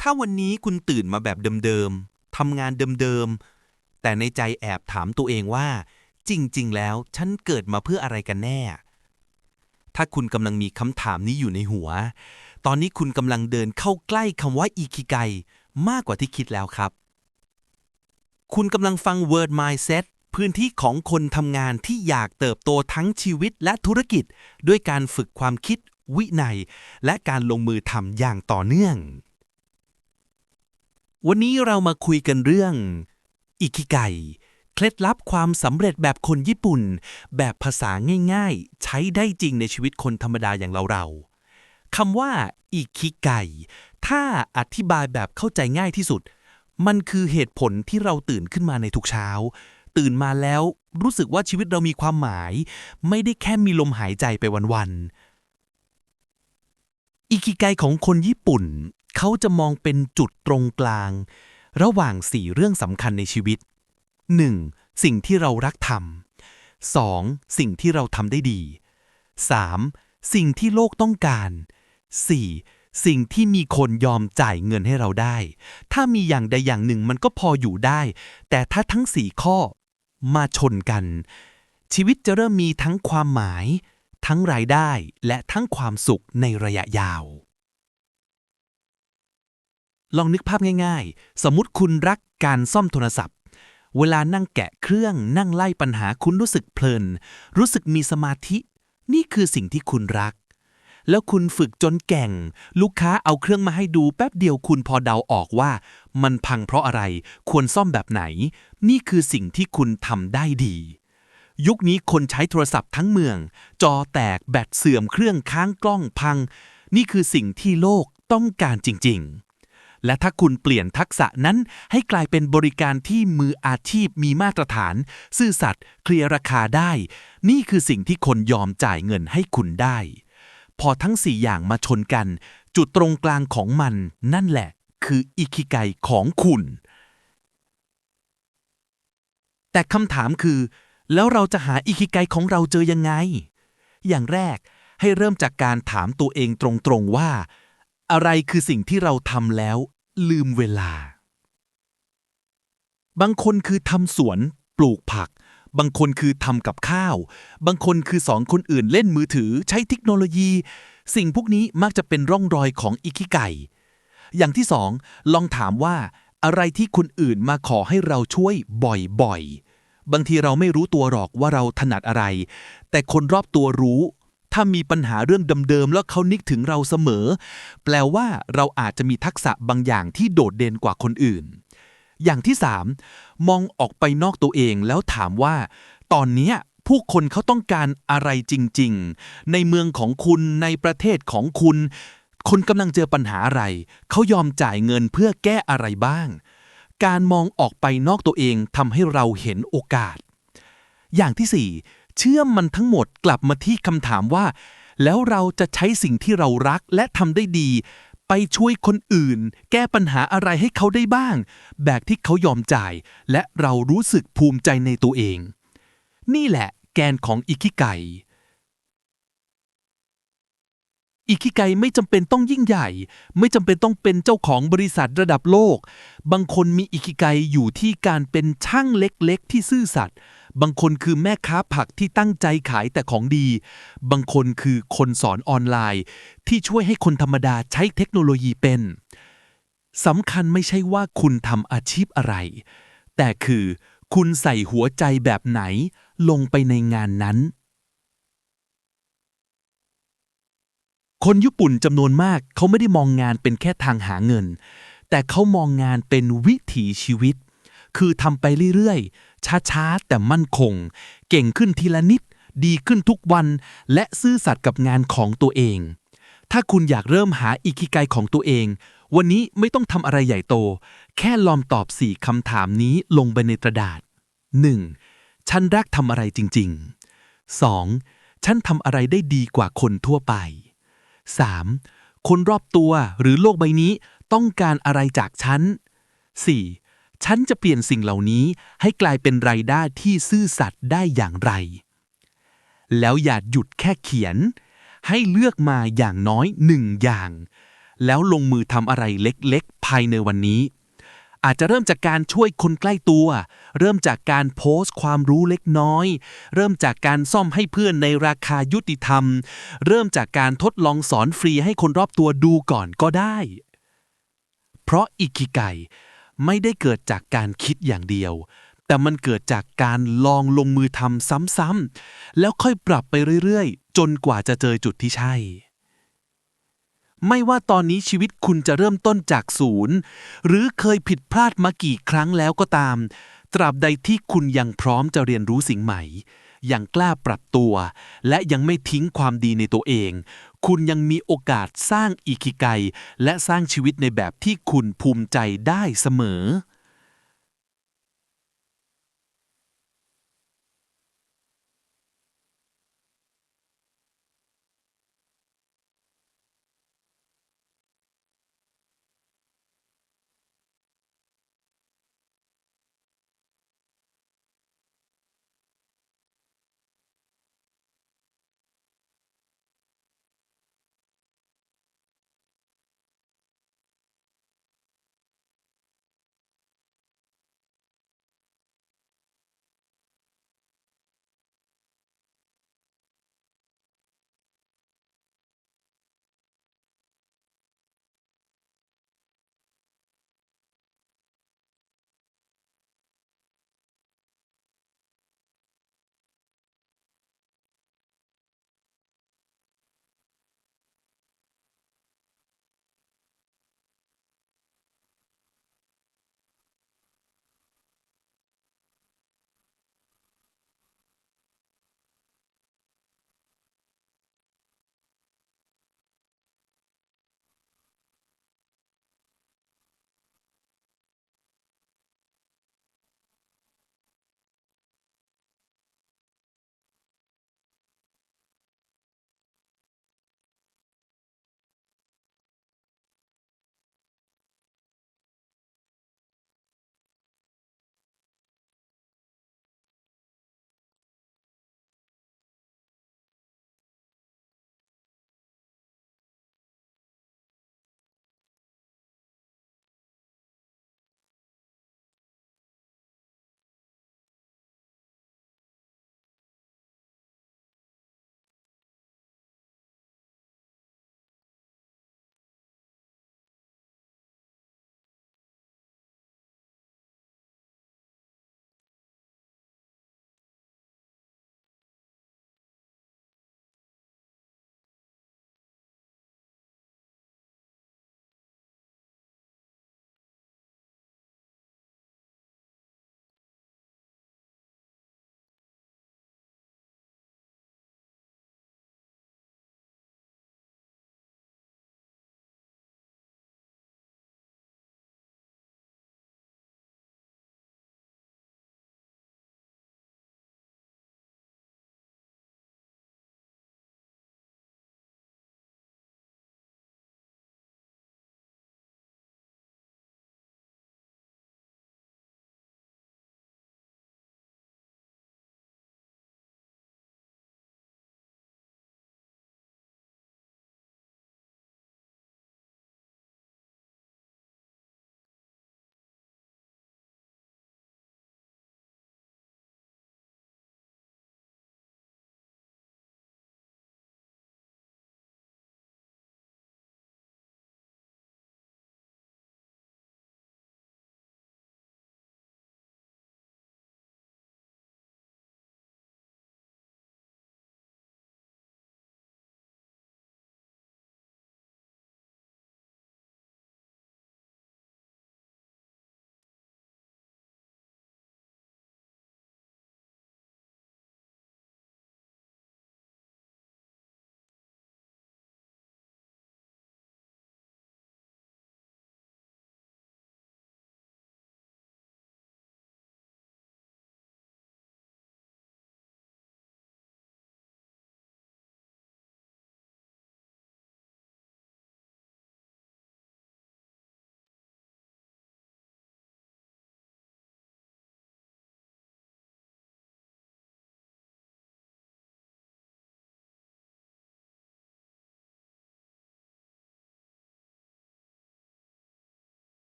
ถ้าวันนี้คุณตื่นมาแบบเดิมๆทำงานเดิมๆ แต่ในใจแอบถามตัวเองว่า จริง ๆ แล้วฉันเกิดมาเพื่ออะไรกันแน่ ถ้าคุณกำลังมีคำถามนี้อยู่ในหัว ตอนนี้คุณกำลังเดินเข้าใกล้คำว่าอิคิไกมากกว่าที่คิดแล้วครับ คุณกำลังฟัง Word Mindset พื้นที่ของคนทำงานที่อยากเติบโตทั้งชีวิตและธุรกิจ ด้วยการฝึกความคิดวินัย และการลงมือทำอย่างต่อเนื่อง วันนี้เรามาคุยกันเรื่อง อิคิไกเคล็ดลับความสำเร็จแบบคนญี่ปุ่น แบบภาษาง่ายๆ ใช้ได้จริงในชีวิตคนธรรมดาอย่างเราๆคำว่าอิคิไกถ้าอธิบายแบบเข้าใจง่ายที่สุด มันคือเหตุผลที่เราตื่นขึ้นมาในทุกเช้า ตื่นมาแล้วรู้สึกว่าชีวิตเรามีความหมาย ไม่ได้แค่มีลมหายใจไปวันๆ อิคิไกของคนญี่ปุ่น เขาจะมองเป็นจุดตรงกลาง ระหว่างสี่เรื่องสำคัญในชีวิต 1. สิ่งที่เรารักทำ 2. สิ่งที่เราทำได้ดี 3. สิ่งที่โลกต้องการ 4. สิ่งที่มีคนยอมจ่ายเงินให้เราได้ ถ้ามีอย่างใดอย่างหนึ่งมันก็พออยู่ได้ แต่ถ้าทั้งสี่ข้อมาชนกัน ชีวิตจะเริ่มมีทั้งความหมาย ทั้งรายได้และทั้งความสุขในระยะยาว ลองนึกภาพง่าย ๆ สมมติคุณรักการซ่อมโทรศัพท์ เวลานั่งแกะเครื่องนั่งไล่ปัญหาคุณรู้สึกเพลิน รู้สึกมีสมาธิ นี่คือสิ่งที่คุณรัก แล้วคุณฝึกจนแก่ง ลูกค้าเอาเครื่องมาให้ดูแป๊บเดียวคุณพอเดาออกว่า มันพังเพราะอะไร ควรซ่อมแบบไหน นี่คือสิ่งที่คุณทำได้ดี ยุคนี้คนใช้โทรศัพท์ทั้งเมือง จอแตกแบตเสื่อมเครื่องค้างกล้องพัง นี่คือสิ่งที่โลกต้องการจริง ๆ และถ้าคุณเปลี่ยนทักษะนั้นให้กลายเป็นบริการที่มืออาชีพมีมาตรฐาน ซื่อสัตย์เคลียร์ราคาได้ นี่คือสิ่งที่คนยอมจ่ายเงินให้คุณได้ พอทั้งสี่อย่างมาชนกัน จุดตรงกลางของมัน นั่นแหละ คืออิคิไกของคุณ แต่คำถามคือ แล้วเราจะหาอิคิไกของเราเจอยังไง อย่างแรกให้เริ่มจากการถามตัวเองตรงๆว่า อะไรคือสิ่งที่เราทำแล้ว ลืมเวลา บางคนคือทำสวน ปลูกผัก บางคนคือทำกับข้าว บางคนคือสอนคนอื่นเล่นมือถือใช้เทคโนโลยี สิ่งพวกนี้มักจะเป็นร่องรอยของอิคิไกอย่างที่สองลองถามว่าอะไรที่คนอื่นมาขอให้เราช่วยบ่อยๆ บางทีเราไม่รู้ตัวหรอกว่าเราถนัดอะไร แต่คนรอบตัวรู้ ถ้ามีปัญหาเรื่องเดิมๆแล้วเขานึกถึงเราเสมอ แปลว่าเราอาจจะมีทักษะบางอย่างที่โดดเด่นกว่าคนอื่น อย่างที่ 3 มองออกไปนอกตัวเองแล้วถามว่า ตอนนี้ผู้คนเขาต้องการอะไรจริง ๆ ในเมืองของคุณในประเทศของคุณ คนกำลังเจอปัญหาอะไร เขายอมจ่ายเงินเพื่อแก้อะไรบ้าง การมองออกไปนอกตัวเองทำให้เราเห็นโอกาส อย่างที่ 4 เชื่อมมันทั้งหมดกลับมาที่คำถามว่า แล้วเราจะใช้สิ่งที่เรารักและทำได้ดี ไปช่วยคนอื่น แก้ปัญหาอะไรให้เขาได้บ้าง แบบที่เขายอมจ่าย และเรารู้สึกภูมิใจในตัวเอง นี่แหละแกนของอิคิไก อิคิไกไม่จำเป็นต้องยิ่งใหญ่ ไม่จำเป็นต้องเป็นเจ้าของบริษัทระดับโลก บางคนมีอิคิไกอยู่ที่การเป็นช่างเล็กๆ ที่ซื่อสัตย์บางคนคือแม่ค้าผักที่ตั้งใจขายแต่ของดี บางคนคือคนสอนออนไลน์ ที่ช่วยให้คนธรรมดาใช้เทคโนโลยีเป็นสำคัญไม่ใช่ว่าคุณทำอาชีพอะไร แต่คือคุณใส่หัวใจแบบไหนลงไปในงานนั้น คนญี่ปุ่นจำนวนมากเขาไม่ได้มองงานเป็นแค่ทางหาเงิน แต่เขามองงานเป็นวิถีชีวิต คือทำไปเรื่อยๆ ช้าๆ แต่มั่นคง เก่งขึ้นทีละนิด ดีขึ้นทุกวัน และซื่อสัตย์กับงานของตัวเอง ถ้าคุณอยากเริ่มหาอิคิไกของตัวเอง วันนี้ไม่ต้องทำอะไรใหญ่โต แค่ลองตอบสี่คำถามนี้ลงไปในกระดาษ 1. ฉันรักทำอะไรจริง ๆ 2. ฉันทำอะไรได้ดีกว่าคนทั่วไป 3. คนรอบตัวหรือโลกใบนี้ต้องการอะไรจากฉัน 4. ฉันจะเปลี่ยนสิ่งเหล่านี้ให้กลายเป็นรายได้ที่ซื่อสัตย์ได้อย่างไร แล้วอย่าหยุดแค่เขียน ให้เลือกมาอย่างน้อยหนึ่งอย่าง แล้วลงมือทำอะไรเล็กๆ ภายในวันนี้ อาจจะเริ่มจากการช่วยคนใกล้ตัว เริ่มจากการโพสต์ความรู้เล็กน้อย เริ่มจากการซ่อมให้เพื่อนในราคายุติธรรม เริ่มจากการทดลองสอนฟรีให้คนรอบตัวดูก่อนก็ได้ เพราะอิคิไกไม่ได้เกิดจากการคิดอย่างเดียว แต่มันเกิดจากการลองลงมือทำซ้ำๆแล้วค่อยปรับไปเรื่อยๆ จนกว่าจะเจอจุดที่ใช่ ไม่ว่าตอนนี้ชีวิตคุณจะเริ่มต้นจากศูนย์ หรือเคยผิดพลาดมากี่ครั้งแล้วก็ตาม ตราบใดที่คุณยังพร้อมจะเรียนรู้สิ่งใหม่ ยังกล้าปรับตัว และยังไม่ทิ้งความดีในตัวเอง คุณยังมีโอกาสสร้างอิคิไกและสร้างชีวิตในแบบที่คุณภูมิใจได้เสมอ